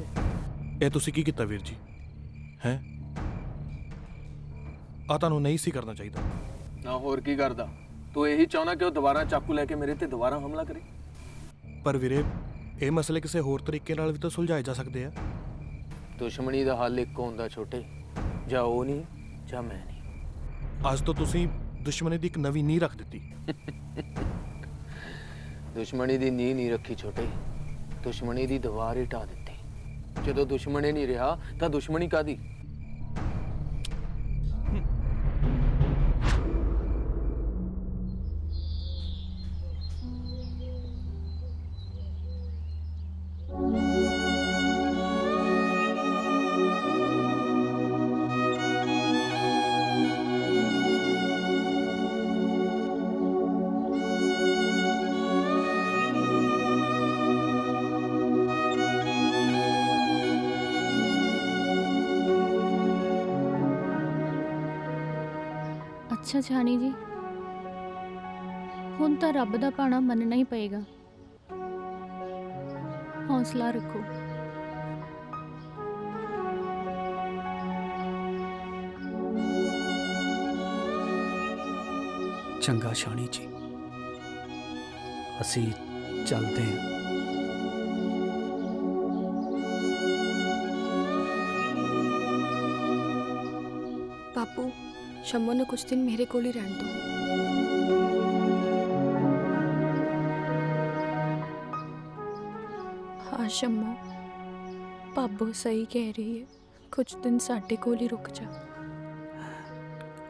ਵੀਰੇ ਇਹ ਤੁਸੀਂ ਕੀ ਕੀਤਾ ਵੀਰ ਜੀ? ਹੈ? ਆ ਤੁਹਾਨੂੰ ਨਹੀਂ ਸੀ ਕਰਨਾ ਚਾਹੀਦਾ। ਨਾ ਹੋਰ ਕੀ ਕਰਦਾ? ਤੂੰ ਇਹੀ ਚਾਹਣਾ ਕਿ ਉਹ ਦੁਬਾਰਾ ਚਾਕੂ ਲੈ ਕੇ ਮੇਰੇ ਤੇ ਦੁਬਾਰਾ ਹਮਲਾ ਕਰੇ? ਪਰ ਵੀਰੇ ਇਹ ਮਸਲੇ ਕਿਸੇ ਹੋਰ ਤਰੀਕੇ ਨਾਲ ਵੀ ਤਾਂ ਸੁਲਝਾਏ ਜਾ ਸਕਦੇ ਆ। ਦੁਸ਼ਮਣੀ ਦਾ ਹੱਲ ਇੱਕ ਹੁੰਦਾ ਛੋਟੇ ਜਾਂ ਉਹ ਨਹੀਂ ਜਾਂ ਮੈਂ ਨਹੀਂ। ਅੱਜ ਤੋਂ ਤੁਸੀਂ ਦੁਸ਼ਮਣੀ ਦੀ ਇੱਕ ਨਵੀਂ ਨੀਂਹ ਰੱਖ ਦਿੱਤੀ। ਦੁਸ਼ਮਣੀ ਦੀ ਨੀਂਹ ਨਹੀਂ ਰੱਖੀ ਛੋਟੇ ਦੁਸ਼ਮਣੀ ਦੀ ਦੀਵਾਰ ਹੀ ਢਾ ਦਿੱਤੀ। ਜਦੋਂ ਦੁਸ਼ਮਣੀ ਨਹੀਂ ਰਿਹਾ ਤਾਂ ਦੁਸ਼ਮਣੀ ਕਾਦੀ ਅੱਛਾ ਛਾਣੀ ਜੀ। ਹੁਣ ਤਾਂ ਰੱਬ ਦਾ ਪਾਣਾ ਮੰਨਣਾ ਹੀ ਪਏਗਾ। ਹੌਸਲਾ ਰੱਖੋ। ਚੰਗਾ ਸ਼ਾਣੀ ਜੀ। ਅਸੀਂ ਚੱਲਦੇ ਹਾਂ। ਸ਼ੰਮੋ ਨੂੰ ਕੁਝ ਦਿਨ ਮੇਰੇ ਕੋਲ ਹੀ ਰਹਿਣ ਦਿਓ ਹਾਂ ਸ਼ੰਮੋ ਪਾਪੂ ਸਹੀ ਕਹਿ ਰਹੀ ਹੈ ਕੁਝ ਦਿਨ ਸਾਡੇ ਕੋਲ ਹੀ ਰੁਕ ਜਾ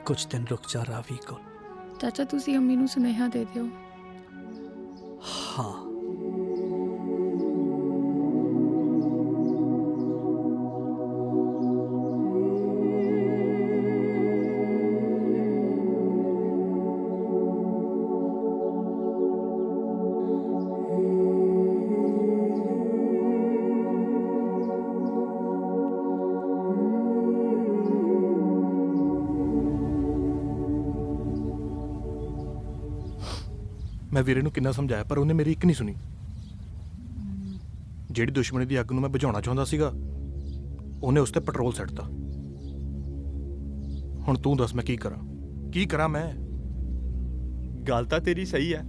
ਕੁਝ ਦਿਨ ਰੁਕ ਜਾ ਰਾਵੀ ਕੋਲ ਚਾਚਾ ਤੁਸੀਂ ਅੰਮੀ ਨੂੰ ਸੁਨੇਹਾ ਦੇ ਦਿਓ ਹਾਂ ਮੈਂ ਵੀਰੇ ਨੂੰ ਕਿੰਨਾ ਸਮਝਾਇਆ ਪਰ ਉਹਨੇ ਮੇਰੀ ਇੱਕ ਨਹੀਂ ਸੁਣੀ। ਜਿਹੜੀ ਦੁਸ਼ਮਣੀ ਦੀ ਅੱਗ ਨੂੰ ਮੈਂ ਬੁਝਾਉਣਾ ਚਾਹੁੰਦਾ ਸੀਗਾ ਉਹਨੇ ਉਸ ਤੇ ਪੈਟਰੋਲ ਸੱਟਤਾ। ਹੁਣ ਤੂੰ ਦੱਸ ਮੈਂ ਕੀ ਕਰਾਂ? ਕੀ ਕਰਾਂ ਮੈਂ? ਗੱਲ ਤਾਂ ਤੇਰੀ ਸਹੀ ਹੈ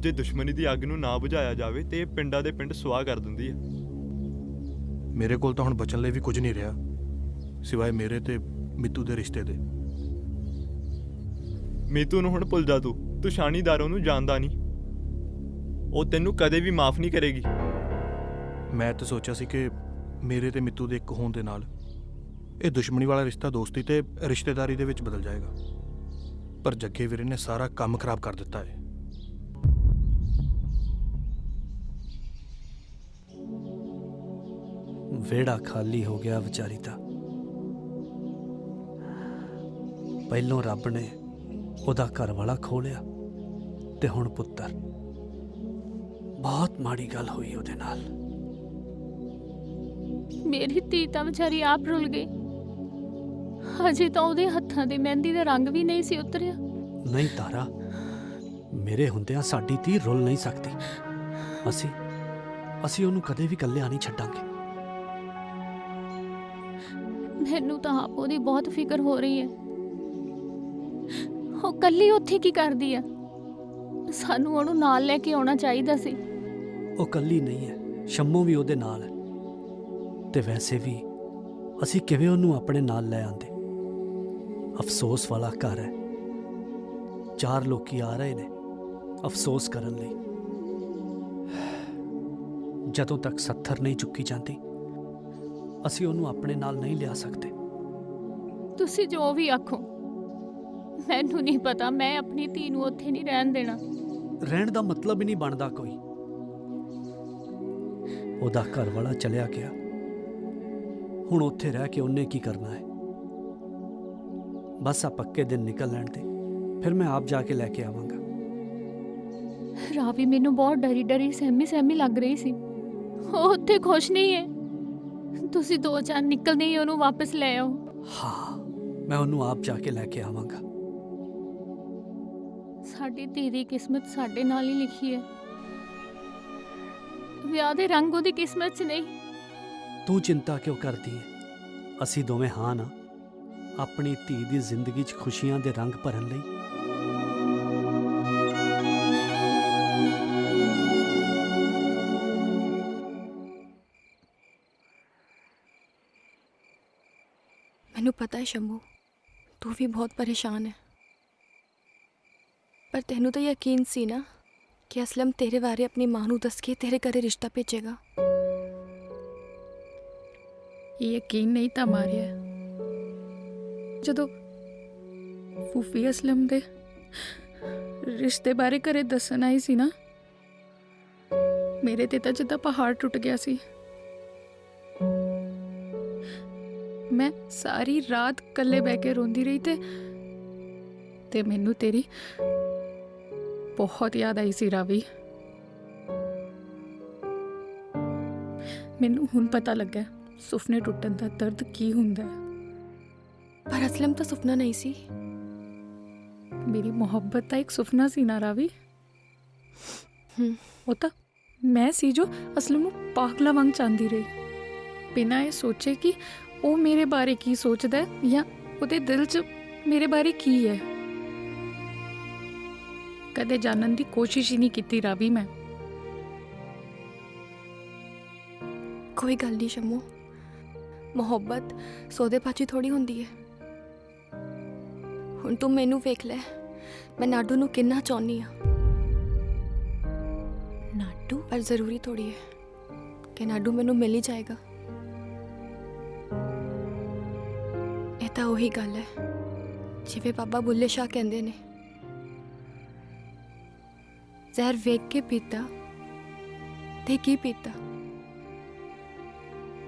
ਜੇ ਦੁਸ਼ਮਣੀ ਦੀ ਅੱਗ ਨੂੰ ਨਾ ਬੁਝਾਇਆ ਜਾਵੇ ਤੇ ਇਹ ਪਿੰਡਾਂ ਦੇ ਪਿੰਡ ਸੁਆਹ ਕਰ ਦਿੰਦੀ ਹੈ ਮੇਰੇ ਕੋਲ ਤਾਂ ਹੁਣ ਬਚਣ ਲਈ ਵੀ ਕੁਝ ਨਹੀਂ ਰਿਹਾ ਸਿਵਾਏ ਮੇਰੇ ਤੇ ਮਿੱਤੂ ਦੇ ਰਿਸ਼ਤੇ ਦੇ। ਮੀਤੂ ਨੂੰ ਹੁਣ ਭੁੱਲ ਜਾ ਤੂੰ। ਤੂੰ ਸ਼ਾਨੀਦਾਰੋਂ ਨੂੰ ਜਾਣਦਾ ਨਹੀਂ। ਉਹ ਤੈਨੂੰ ਕਦੇ ਵੀ ਮਾਫ ਨਹੀਂ ਕਰੇਗੀ। ਮੈਂ ਤਾਂ ਸੋਚਿਆ ਸੀ ਕਿ ਮੇਰੇ ਤੇ ਮਿੱਤੂ ਦੇ ਇੱਕ ਹੋਣ ਦੇ ਨਾਲ ਇਹ ਦੁਸ਼ਮਣੀ ਵਾਲਾ ਰਿਸ਼ਤਾ ਦੋਸਤੀ ਤੇ ਰਿਸ਼ਤੇਦਾਰੀ ਦੇ ਵਿੱਚ ਬਦਲ ਜਾਏਗਾ। ਪਰ ਜੱਗੇ ਵੀਰੇ ਨੇ ਸਾਰਾ ਕੰਮ ਖਰਾਬ ਕਰ ਦਿੱਤਾ ਹੈ। ਵਿਹੜਾ ਖਾਲੀ ਹੋ ਗਿਆ ਵਿਚਾਰੀ ਦਾ। ਪਹਿਲੋਂ ਰੱਬ ਨੇ ਉਹਦਾ ਘਰ ਵਾਲਾ ਖੋਲਿਆ ਤੇ ਹੁਣ ਪੁੱਤਰ। ਬਹੁਤ ਮਾੜੀ ਗੱਲ ਹੋਈ ਉਹਦੇ ਨਾਲ। ਮੇਰੀ ਧੀ ਤਾਂ ਵਿਚਾਰੀ ਆਪ ਰੁੱਲ ਗਈ। ਹਜੇ ਤਾਂ ਉਹਦੇ ਹੱਥਾਂ ਦੇ ਮਹਿੰਦੀ ਦਾ ਰੰਗ ਵੀ ਨਹੀਂ ਸੀ ਉਤਰਿਆ। ਨਹੀਂ ਤਾਰਾ ਮੇਰੇ ਹੁੰਦਿਆਂ ਸਾਡੀ ਧੀ ਰੁੱਲ ਨਹੀਂ ਸਕਦੀ। ਅਸੀਂ ਅਸੀਂ ਉਹਨੂੰ ਕਦੇ ਵੀ ਇਕੱਲਿਆਂ ਨਹੀਂ ਛੱਡਾਂਗੇ। ਮੈਨੂੰ ਤਾਂ ਆਪ ਉਹਦੀ ਬਹੁਤ ਫਿਕਰ ਹੋ ਰਹੀ ਹੈ। ਉਹ ਕੱਲੀ ਉੱਥੇ ਕੀ ਕਰਦੀ ਆ ਸਾਨੂੰ ਉਹਨੂੰ ਨਾਲ ਲੈ ਕੇ ਆਉਣਾ ਚਾਹੀਦਾ ਸੀ। ਉਹ ਕੱਲੀ ਨਹੀਂ ਹੈ ਸ਼ੰਮੋ ਵੀ ਉਹਦੇ ਨਾਲ ਹੈ। ਤੇ ਵੈਸੇ ਵੀ ਅਸੀਂ ਕਿਵੇਂ ਉਹਨੂੰ ਆਪਣੇ ਨਾਲ ਲੈ ਆਂਦੇ? ਅਫਸੋਸ ਵਾਲਾ ਘਰ ਹੈ। ਚਾਰ ਲੋਕੀ ਆ ਰਹੇ ਨੇ ਅਫਸੋਸ ਕਰਨ ਲਈ। ਜਦੋਂ ਤੱਕ ਸੱਥਰ ਨਹੀਂ ਚੁੱਕੀ ਜਾਂਦੀ ਅਸੀਂ ਉਹਨੂੰ ਆਪਣੇ ਨਾਲ ਨਹੀਂ ਲਿਆ ਸਕਦੇ। ਤੁਸੀਂ ਜੋ ਵੀ ਆਖੋ ਮੈਨੂੰ ਨਹੀਂ ਪਤਾ ਮੈਂ ਆਪਣੀ ਧੀ ਨੂੰ ਉੱਥੇ ਨਹੀਂ ਰਹਿਣ ਦੇਣਾ। ਰਹਿਣ ਦਾ ਮਤਲਬ ਹੀ ਨਹੀਂ ਬਣਦਾ ਕੋਈ। ਉਹਦਾ ਘਰ ਵਾਲਾ ਚਲਿਆ ਗਿਆ। ਹੁਣ ਉੱਥੇ ਰਹਿ ਕੇ ਉਹਨੇ ਕੀ ਕਰਨਾ ਹੈ? ਬਸ ਆ ਪੱਕੇ ਦਿਨ ਨਿਕਲ ਲੈਣ ਤੇ ਫਿਰ ਮੈਂ ਆਪ ਜਾ ਕੇ ਲੈ ਕੇ ਆਵਾਂਗਾ। ਰਾਵੀ ਮੈਨੂੰ ਬਹੁਤ ਡਰੀ ਡਰੀ ਸਹਿਮੀ ਸਹਿਮੀ ਲੱਗ ਰਹੀ ਸੀ। ਉਹ ਉੱਥੇ ਖੁਸ਼ ਨਹੀਂ ਹੈ। ਤੁਸੀਂ ਦੋ ਚਾਰ ਨਿਕਲਦੇ ਹੀ ਉਹਨੂੰ ਵਾਪਸ ਲੈ ਆਓ। ਹਾਂ ਮੈਂ ਉਹਨੂੰ ਆਪ ਜਾ ਕੇ ਲੈ ਕੇ ਆਵਾਂਗਾ। ਸਾਡੀ ਧੀ ਦੀ ਕਿਸਮਤ ਸਾਡੇ ਨਾਲ ਹੀ ਲਿਖੀ ਹੈ। ਵਿਆਹ ਦੇ ਰੰਗ ਉਹਦੀ ਕਿਸਮਤ 'ਚ ਨਹੀਂ। ਤੂੰ ਚਿੰਤਾ ਕਿਉਂ ਕਰਦੀ ਹੈ? ਅਸੀਂ ਦੋਵੇਂ ਹਾਂ ਨਾ। ਆਪਣੀ ਧੀ ਦੀ ਜ਼ਿੰਦਗੀ 'ਚ ਖੁਸ਼ੀਆਂ ਦੇ ਰੰਗ ਭਰਨ ਲਈ। ਮੈਨੂੰ ਪਤਾ ਹੈ ਸ਼ੰਭੂ ਤੂੰ ਵੀ ਬਹੁਤ ਪਰੇਸ਼ਾਨ ਹੈ। ਪਰ ਤੈਨੂੰ ਤਾਂ ਯਕੀਨ ਸੀ ਨਾ ਕਿ ਅਸਲਮ ਤੇਰੇ ਬਾਰੇ ਆਪਣੀ ਮਾਂ ਨੂੰ ਦੱਸ ਕੇ ਤੇਰੇ ਘਰੇ ਰਿਸ਼ਤਾ ਭੇਜੇਗਾ? ਯਕੀਨ ਨਹੀਂ ਤਾਂ ਮਾਰਿਆ। ਜਦੋਂ ਫੂਫੀ ਅਸਲਮ ਦੇ ਰਿਸ਼ਤੇ ਬਾਰੇ ਘਰੇ ਦੱਸਣ ਆਈ ਸੀ ਨਾ, ਮੇਰੇ ਤੇ ਤਾਂ ਜਿੱਦਾਂ ਪਹਾੜ ਟੁੱਟ ਗਿਆ ਸੀ। ਮੈਂ ਸਾਰੀ ਰਾਤ ਇਕੱਲੇ ਬਹਿ ਕੇ ਰੋਂਦੀ ਰਹੀ ਤੇ ਤੇ ਮੈਨੂੰ ਤੇਰੀ ਬਹੁਤ ਯਾਦ ਆਈ ਸੀ ਰਾਵੀ। ਮੈਨੂੰ ਹੁਣ ਪਤਾ ਲੱਗਾ ਸੁਪਨੇ ਟੁੱਟਣ ਦਾ ਦਰਦ ਕੀ ਹੁੰਦਾ ਹੈ। ਪਰ ਅਸਲਮ ਤਾਂ ਸੁਪਨਾ ਨਹੀਂ ਸੀ। ਮੇਰੀ ਮੁਹੱਬਤ ਤਾਂ ਇੱਕ ਸੁਪਨਾ ਸੀ ਨਾ ਰਾਵੀ। ਹੂੰ। ਉਹ ਤਾਂ ਮੈਂ ਸੀ ਜੋ ਅਸਲ ਨੂੰ ਪਾਗਲਾ ਵਾਂਗ ਚਾਹੁੰਦੀ ਰਹੀ। ਬਿਨਾਂ ਇਹ ਸੋਚੇ ਕਿ ਉਹ ਮੇਰੇ ਬਾਰੇ ਕੀ ਸੋਚਦਾ ਹੈ ਜਾਂ ਉਹਦੇ ਦਿਲ 'ਚ ਮੇਰੇ ਬਾਰੇ ਕੀ ਹੈ। ਕਦੇ ਜਾਣਨ ਦੀ ਕੋਸ਼ਿਸ਼ ਹੀ ਨਹੀਂ ਕੀਤੀ ਰਾਵੀ ਮੈਂ। ਕੋਈ ਗੱਲ ਨਹੀਂ ਸ਼ੰਮੂ। ਮੁਹੱਬਤ ਸੋਦੇ ਪਾਚੀ ਥੋੜੀ ਹੁੰਦੀ ਹੈ। ਹੁਣ ਤੂੰ ਮੈਨੂੰ ਵੇਖ ਲੈ ਮੈਂ ਨਾਡੂ ਨੂੰ ਕਿੰਨਾ ਚਾਹੁੰਦੀ ਆ ਨਾਡੂ? ਪਰ ਜ਼ਰੂਰੀ ਥੋੜੀ ਹੈ ਕਿ ਨਾਡੂ ਮੈਨੂੰ ਮਿਲ ਹੀ ਜਾਏਗਾ। ਇਹ ਤਾਂ ਉਹੀ ਗੱਲ ਹੈ ਜਿਵੇਂ ਬਾਬਾ ਬੁੱਲੇ ਸ਼ਾਹ ਕਹਿੰਦੇ ਨੇ। ਜ਼ਹਿਰ ਵੇਖ ਕੇ ਪੀਤਾ ਤੇ ਕੀ ਪੀਤਾ?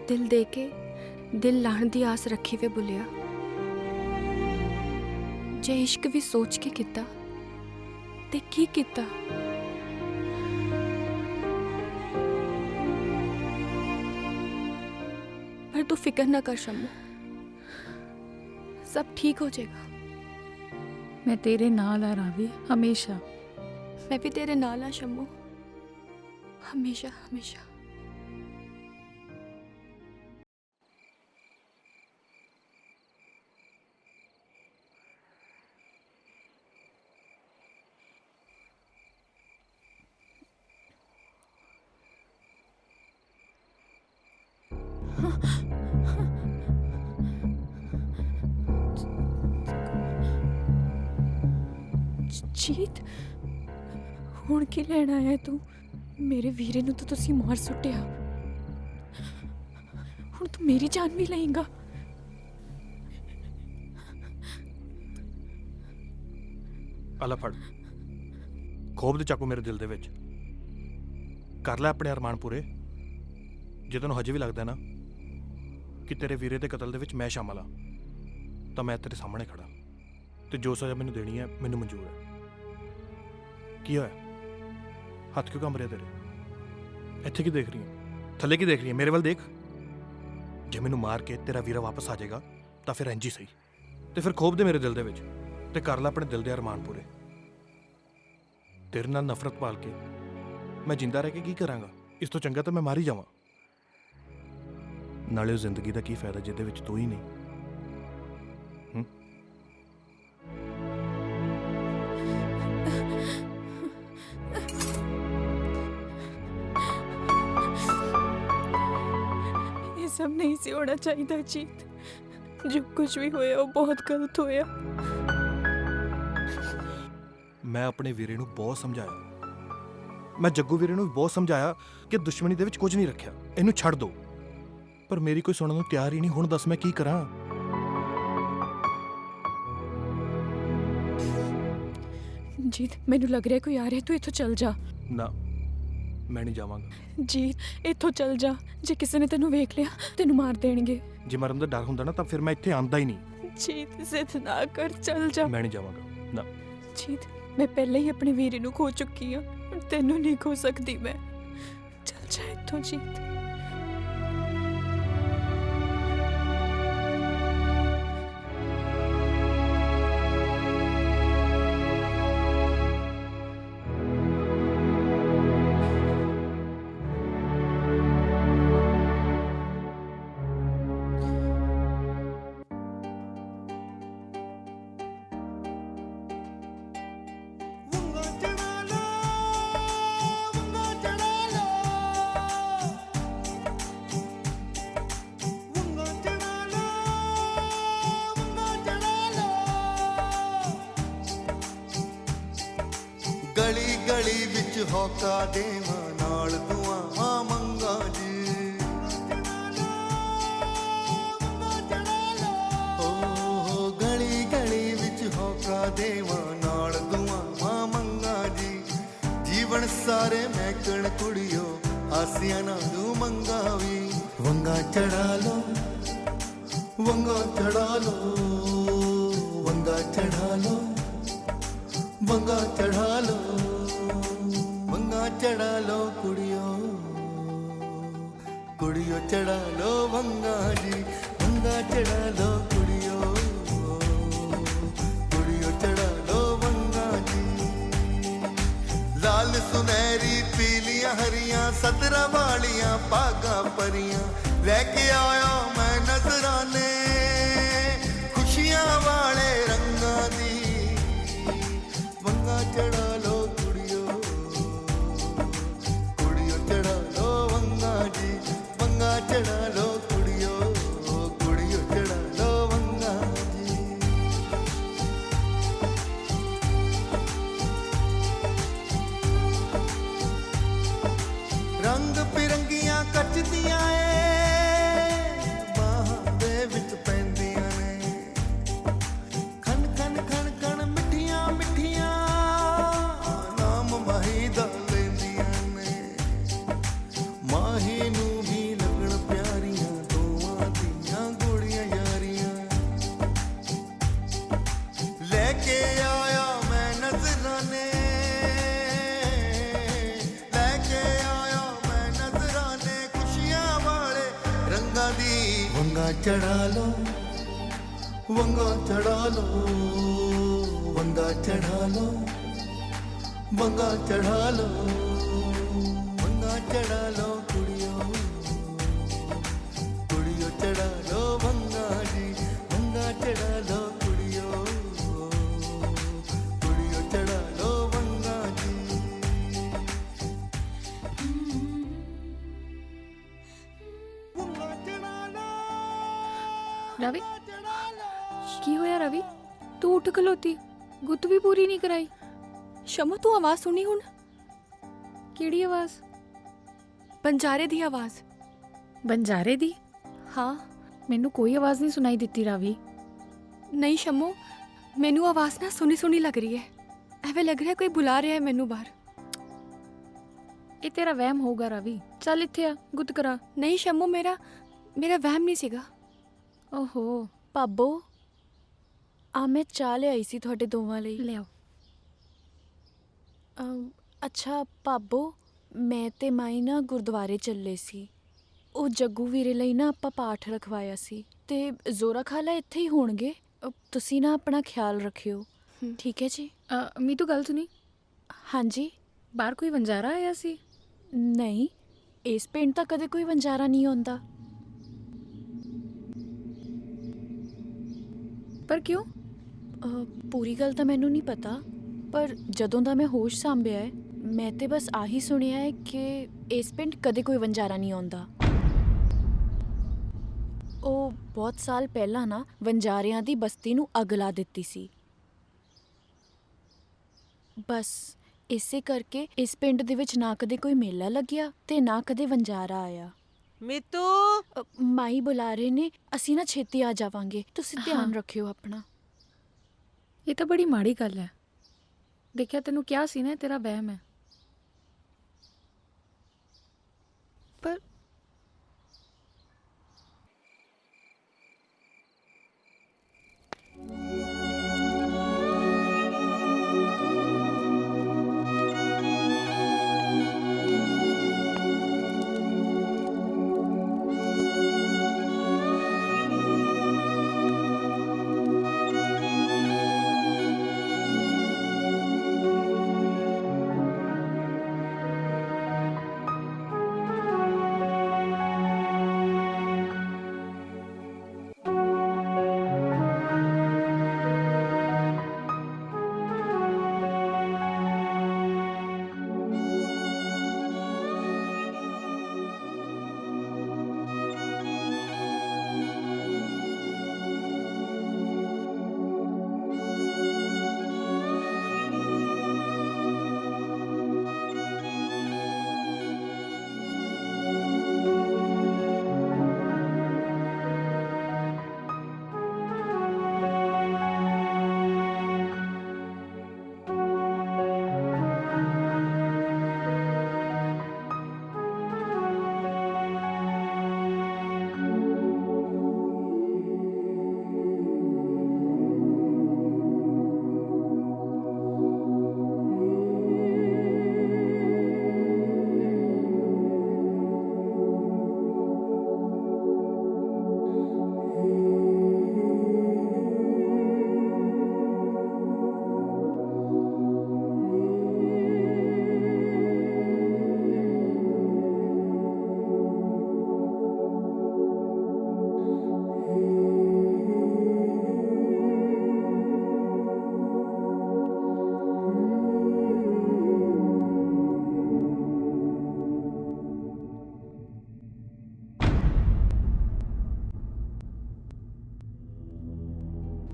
ਦਿਲ ਦੇ ਕੇ ਦਿਲ ਲਾਣ ਦੀ ਆਸ ਰੱਖੀ ਵੇ ਬੁਲਿਆ। ਜੇ ਇਸ਼ਕ ਵੀ ਸੋਚ ਕੇ ਕੀਤਾ, ਤੇ ਕੀ ਕੀਤਾ? ਪਰ ਤੂੰ ਫਿਕਰ ਨਾ ਕਰ ਸ਼ੰਮੂ। ਸਭ ਠੀਕ ਹੋ ਜਾਏਗਾ। ਮੈਂ ਤੇਰੇ ਨਾਲ ਆ ਰਾਵੀ, ਹਮੇਸ਼ਾ। ਮੈਂ ਵੀ ਤੇਰੇ ਨਾਲ ਆ ਸ਼ੰਮੂ। ਹਮੇਸ਼ਾ ਹਮੇਸ਼ਾ। ਜੀਤ ਹੁਣ ਕੀ ਲੈਣ ਆਇਆ ਤੂੰ? ਮੇਰੇ ਵੀਰੇ ਨੂੰ ਤਾਂ ਤੁਸੀਂ ਮਾਰ ਸੁੱਟਿਆ। ਹੁਣ ਤੂੰ ਮੇਰੀ ਜਾਨ ਵੀ ਲਏਗਾ। ਆਲਾ ਫੜ। ਖੋਬ ਦੇ ਚਾਕੂ ਮੇਰੇ ਦਿਲ ਦੇ ਵਿੱਚ। ਕਰ ਲੈ ਆਪਣੇ ਅਰਮਾਨ ਪੂਰੇ। ਜੇ ਤੈਨੂੰ ਹਜੇ ਵੀ ਲੱਗਦਾ ਨਾ ਕਿ ਤੇਰੇ ਵੀਰੇ ਦੇ ਕਤਲ ਦੇ ਵਿੱਚ ਮੈਂ ਸ਼ਾਮਲ ਆ ਤਾਂ ਮੈਂ ਤੇਰੇ ਸਾਹਮਣੇ ਖੜਾ ਤੇ ਜੋ ਸਜ਼ਾ ਮੈਨੂੰ ਦੇਣੀ ਹੈ, ਮੈਨੂੰ ਮਨਜ਼ੂਰ ਹੈ। ਕੀ ਹੋਇਆ? ਹੱਥ ਕਿਉਂ ਕੰਬ ਰਿਹਾ ਤੇਰੇ? ਇੱਥੇ ਕੀ ਦੇਖ ਰਹੀ ਹੈ ਥੱਲੇ ਕੀ ਦੇਖ ਰਹੀ ਹੈ ਮੇਰੇ ਵੱਲ ਦੇਖ। ਜੇ ਮੈਨੂੰ ਮਾਰ ਕੇ ਤੇਰਾ ਵੀਰਾ ਵਾਪਸ ਆ ਜਾਏਗਾ, ਤਾਂ ਫਿਰ ਇੰਜ ਸਹੀ। ਤੇ ਫਿਰ ਖੋਬ ਦੇ ਮੇਰੇ ਦਿਲ ਦੇ ਵਿੱਚ, ਤੇ ਕਰ ਲੈ ਆਪਣੇ ਦਿਲ ਦੇ ਅਰਮਾਨ ਪੂਰੇ। ਤੇਰੇ ਨਾਲ ਨਫ਼ਰਤ ਪਾਲ ਕੇ, ਮੈਂ ਜਿੰਦਾ ਰਹਿ ਕੇ ਕੀ ਕਰਾਂਗਾ? ਇਸ ਤੋਂ ਚੰਗਾ ਤਾਂ ਮੈਂ ਮਾਰ ਹੀ ਜਾਵਾਂ। ਨਾਲੇ ਉਹ ਜ਼ਿੰਦਗੀ ਦਾ ਕੀ ਫਾਇਦਾ, ਜਿਹਦੇ ਵਿੱਚ ਤੂੰ ਹੀ ਨਹੀਂ। ਸਭ ਨਹੀਂ ਸੀ ਹੋਣਾ ਚਾਹੀਦਾ ਜੀਤ ਜੋ ਕੁਝ ਵੀ ਹੋਇਆ ਉਹ ਬਹੁਤ ਗਲਤ ਹੋਇਆ ਮੈਂ ਆਪਣੇ ਵੀਰੇ ਨੂੰ ਬਹੁਤ ਸਮਝਾਇਆ ਮੈਂ ਜੱਗੂ ਵੀਰੇ ਨੂੰ ਵੀ ਬਹੁਤ ਸਮਝਾਇਆ ਕਿ ਦੁਸ਼ਮਣੀ ਦੇ ਵਿੱਚ ਕੁਝ ਨਹੀਂ ਰੱਖਿਆ ਇਹਨੂੰ ਛੱਡ ਦਿਓ ਪਰ ਮੇਰੀ ਕੋਈ ਸੁਣਨ ਨੂੰ ਤਿਆਰ ਹੀ ਨਹੀਂ ਹੁਣ ਦੱਸ ਮੈਂ ਕੀ ਕਰਾਂ ਜੀਤ ਮੈਨੂੰ ਲੱਗ ਰਿਹਾ ਕੋਈ ਆ ਰਿਹਾ ਤੂੰ ਇੱਥੋਂ ਚੱਲ ਜਾ ਨਾ ਮੈਂ ਨਹੀਂ ਜਾਵਾਂਗਾ। ਜੀਤ ਇੱਥੋਂ ਚੱਲ ਜਾ। ਜੇ ਕਿਸੇ ਨੇ ਤੈਨੂੰ ਵੇਖ ਲਿਆ ਤੈਨੂੰ ਮਾਰ ਦੇਣਗੇ। ਜੇ ਮਰਨ ਦਾ ਡਰ ਹੁੰਦਾ ਨਾ ਤਾਂ ਫਿਰ ਮੈਂ ਇੱਥੇ ਆਂਦਾ ਹੀ ਨਹੀਂ। ਜੀਤ ਜ਼ਿੱਦ ਨਾ ਕਰ ਚੱਲ ਜਾ। ਮੈਂ ਨਹੀਂ ਜਾਵਾਂਗਾ। ਨਾ। ਜੀਤ ਮੈਂ ਪਹਿਲਾਂ ਹੀ ਆਪਣੇ ਵੀਰੇ ਨੂੰ ਖੋ ਚੁੱਕੀ ਹਾਂ। ਹੁਣ ਤੈਨੂੰ ਨਹੀਂ ਖੋ ਸਕਦੀ ਮੈਂ। ਚੱਲ ਜਾ ਇੱਥੋਂ ਜੀਤ ਗਲੀ ਗਲੀ ਵਿੱਚ ਹੌਕਾ ਦੇਵਾਂ, ਨਾਲ ਦੁਆਵਾਂ ਮੰਗਾ ਜੀ। ਓ ਗਲੀ ਗਲੀ ਵਿੱਚ ਹੌਕਾ ਦੇਵਾਂ, ਨਾਲ ਦੁਆਵਾਂ ਮੰਗਾ ਜੀ। ਜੀਵਨ ਸਾਰੇ ਮੈਕਣ ਕੁੜਿਓ, ਆਸੀਆਂ ਨਾਲ ਮੰਗਾ ਵੀ। ਵੰਗਾ ਚੜਾ ਲੋ ਵੰਗਾ ਚੜਾ ਲੋ ਵੰਗਾ ਚੜਾ ਲੋ ਵੰਗਾ ਚੜਾ ਲੋ ਵੰਗਾ ਚੜਾ ਲੋ ਕੁੜਿਓ। ਕੁੜਿਓ ਚੜਾ ਲੋ ਵੰਗਾ ਜੀ ਵੰਗਾ ਚੜਾ ਲੋ ਕੁੜੀਓ। ਕੁੜਿਓ ਚੜਾ ਲੋ ਵੰਗਾ ਜੀ। ਲਾਲ ਸੁਨਹਿਰੀ, ਪੀਲੀਆਂ ਹਰੀਆਂ, ਸਤਰਾਂ ਵਾਲੀਆਂ ਪਾਗਾ ਪਰੀਆਂ ਲੈ ਕੇ ਆਇਆ ਮੈਂ ਨਜ਼ਰਾਨੇ ਵੰਗਾ ਚੜਾ ਲੋ ਵੰਗਾ ਚੜਾ ਲੋ ਵੰਗਾ ਖਲੋਤੀ। ਗੁੱਤ ਵੀ ਪੂਰੀ ਨਹੀਂ ਕਰਾਈ। ਸ਼ਮੂ ਤੂੰ ਆਵਾਜ਼ ਸੁਣੀ ਹੁਣ? ਕਿਹੜੀ ਆਵਾਜ਼? ਬੰਜਾਰੇ ਦੀ ਆਵਾਜ਼। ਬੰਜਾਰੇ ਦੀ? ਹਾਂ। ਮੈਨੂੰ ਕੋਈ ਆਵਾਜ਼ ਨਹੀਂ ਸੁਣਾਈ ਦਿੱਤੀ ਰਵੀ। ਨਹੀਂ ਸ਼ਮੂ ਮੈਨੂੰ ਆਵਾਜ਼ ਨਾ ਸੁਣੀ ਸੁਣੀ ਲੱਗ ਰਹੀ ਹੈ। ਐਵੇਂ ਲੱਗ ਰਿਹਾ ਕੋਈ ਬੁਲਾ ਰਿਹਾ ਹੈ ਮੈਨੂੰ ਬਾਹਰ। ਇਹ ਤੇਰਾ ਵਹਿਮ ਹੋਊਗਾ ਰਵੀ। ਚੱਲ ਇੱਥੇ ਆ ਗੁੱਤ ਕਰਾ। ਨਹੀਂ ਸ਼ਮੂ ਮੇਰਾ ਮੇਰਾ ਵਹਿਮ ਨਹੀਂ ਸੀਗਾ। ਓਹੋ। ਪਾਬੋ ਆ ਮੈਂ ਚਾਹ ਲਿਆਈ ਸੀ ਤੁਹਾਡੇ ਦੋਵਾਂ ਲਈ। ਲਿਆਓ। ਅਮ, ਅੱਛਾ ਪਾਬੋ ਮੈਂ ਤੇ ਮਾਈ ਨਾ ਗੁਰਦੁਆਰੇ ਚੱਲੇ ਸੀ। ਉਹ ਜੱਗੂ ਵੀਰੇ ਲਈ ਨਾ ਆਪਾਂ ਪਾਠ ਰਖਵਾਇਆ ਸੀ। ਤੇ ਜ਼ੋਰਾ ਖਾਲਾ ਇੱਥੇ ਹੀ ਹੋਣਗੇ? ਅ, ਤੁਸੀਂ ਨਾ ਆਪਣਾ ਖਿਆਲ ਰੱਖਿਓ। ਠੀਕ ਹੈ ਜੀ? ਅ, ਮੀਤੂ ਗੱਲ ਸੁਣੀ? ਹਾਂਜੀ। ਬਾਹਰ ਕੋਈ ਵੰਜਾਰਾ ਆਇਆ ਸੀ? ਨਹੀਂ ਇਸ ਪਿੰਡ ਤਾਂ ਕਦੇ ਕੋਈ ਵੰਜਾਰਾ ਨਹੀਂ ਆਉਂਦਾ। ਪਰ ਕਿਉਂ? ਪੂਰੀ ਗੱਲ ਤਾਂ ਮੈਨੂੰ ਨਹੀਂ ਪਤਾ ਪਰ ਜਦੋਂ ਦਾ ਮੈਂ ਹੋਸ਼ ਸੰਭਿਆ ਹੈ ਮੈਂ ਤੇ ਬਸ ਆਹੀ ਸੁਣਿਆ ਹੈ ਕਿ ਇਸ ਪਿੰਡ ਕਦੇ ਕੋਈ ਵੰਜਾਰਾ ਨਹੀਂ ਆਉਂਦਾ। ਉਹ ਬਹੁਤ ਸਾਲ ਪਹਿਲਾਂ ਨਾ ਵੰਜਾਰਿਆਂ ਦੀ ਬਸਤੀ ਨੂੰ ਅੱਗ ਲਾ ਦਿੱਤੀ ਸੀ। ਬਸ ਇਸੇ ਕਰਕੇ ਇਸ ਪਿੰਡ ਦੇ ਵਿੱਚ ਨਾ ਕਦੇ ਕੋਈ ਮੇਲਾ ਲੱਗਿਆ ਤੇ ਨਾ ਕਦੇ ਵੰਜਾਰਾ ਆਇਆ। ਮਿੱਤੂ! ਅ, ਮਾਈ ਬੁਲਾ ਰਹੇ ਨੇ ਅਸੀਂ ਨਾ ਛੇਤੀ ਆ ਜਾਵਾਂਗੇ ਤੁਸੀਂ ਧਿਆਨ। ਰੱਖਿਓ ਆਪਣਾ। ਇਹ ਤਾਂ ਬੜੀ ਮਾੜੀ ਗੱਲ ਹੈ। ਦੇਖਿਆ ਤੈਨੂੰ ਕਿਹਾ ਸੀ ਨਾ ਤੇਰਾ ਵਹਿਮ ਹੈ। ਪਰ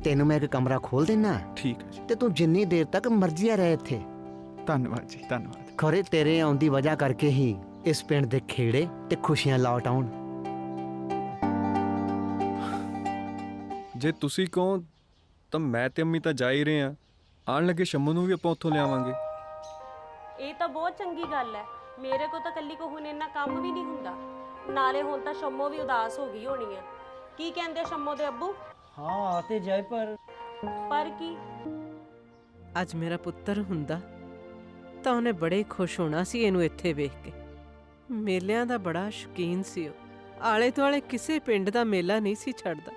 ਤੈਨੂੰ ਮੈਂ ਇੱਕ ਕਮਰਾ ਖੋਲ ਦੇਣਾ ਠੀਕ ਹੈ ਜੀ। ਤੇ ਤੂੰ ਜਿੰਨੀ ਦੇਰ ਤੱਕ ਮਰਜ਼ੀ ਆ ਰਹਿ ਇੱਥੇ। ਧੰਨਵਾਦ ਜੀ ਧੰਨਵਾਦ। ਖਰੇ ਤੇਰੇ ਆਉਣ ਦੀ ਵਜ੍ਹਾ ਕਰਕੇ ਹੀ ਇਸ ਪਿੰਡ ਦੇ ਖੇੜੇ ਤੇ ਖੁਸ਼ੀਆਂ ਲੌਟ ਆਉਣ। ਜੇ ਤੁਸੀਂ ਕਹੋ ਤਾਂ ਮੈਂ ਤੇ ਅੰਮੀ ਤਾਂ ਜਾ ਹੀ ਰਹੇ ਆ ਆਣ ਲੱਗੇ ਸ਼ੰਮੂ ਨੂੰ ਵੀ ਆਪਾਂ ਉੱਥੋਂ ਲਿਆਵਾਂਗੇ। ਇਹ ਤਾਂ ਬਹੁਤ ਚੰਗੀ ਗੱਲ ਹੈ। ਮੇਰੇ ਕੋ ਤਾਂ ਕੱਲੀ ਕੋ ਹੁਣ ਇੰਨਾ ਕੰਮ ਵੀ ਨਹੀਂ ਹੁੰਦਾ। ਨਾਲੇ ਹੁਣ ਤਾਂ ਸ਼ੰਮੋ ਵੀ ਉਦਾਸ ਹੋ ਗਈ ਹੋਣੀ ਹੈ ਕੀ ਕਹਿੰਦੇ ਸ਼ੰਮੋ ਦੇ ਅੱਬੂ? ਹਾਂ ਆ ਤੇ ਜਾਏ ਪਰ। ਪਰ ਕੀ? ਅੱਜ ਮੇਰਾ ਪੁੱਤਰ ਹੁੰਦਾ ਤਾਂ ਉਹਨੇ ਬੜੇ ਖੁਸ਼ ਹੋਣਾ ਸੀ ਇਹਨੂੰ ਇੱਥੇ ਵੇਖ ਕੇ। ਮੇਲਿਆਂ ਦਾ ਬੜਾ ਸ਼ੌਕੀਨ ਸੀ ਉਹ। ਆਲੇ ਦੁਆਲੇ ਕਿਸੇ ਪਿੰਡ ਦਾ ਮੇਲਾ ਨਹੀਂ ਸੀ ਛੱਡਦਾ।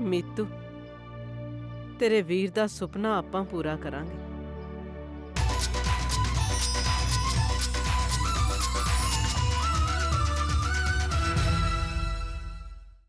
ਮੀਤੂ ਤੇਰੇ ਵੀਰ ਦਾ ਸੁਪਨਾ ਆਪਾਂ ਪੂਰਾ ਕਰਾਂਗੇ।